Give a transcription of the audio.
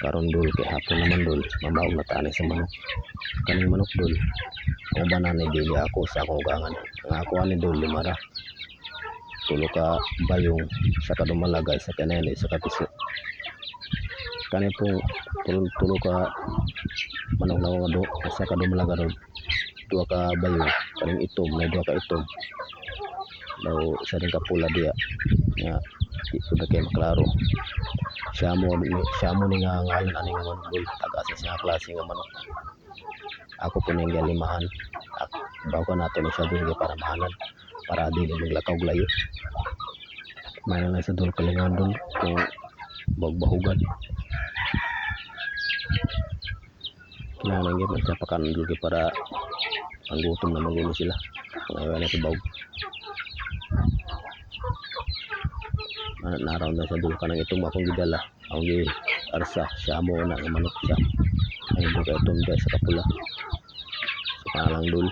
karon dul kay hapon naman dul mamaog na tani sa manok. Kaning manok dul kung ba na dili ako sa akong ugangan ang ako ani dul limara tulo ka bayong sa kadumalagay sa kanene sa kapiso. Kani pong tulo, tulo ka manok na mga do sa kadumalaga ron dua ka bayong. Kaning itom may dua ka itom. Daw sa ring kapula diya nga di ko na maklaro. Siya mo siya mo ni nga ngalan ani nga manok dul taga sa siya klase nga manok ako po ning galimahan. Ak- bago nato ni siya dul para mahalan para dili maglakaw layo. May lang sa dul kalingan dul kung bagbahugan. Pakanan dul kay para panggutom na magulo sila. Pangayawan na sa bawg na naraw na sa dul ka ng itong akong gidala. Akong gi arsa siya mo na nga manok siya. Ay hindi ka itong sa kapula. Sa pangalang dul.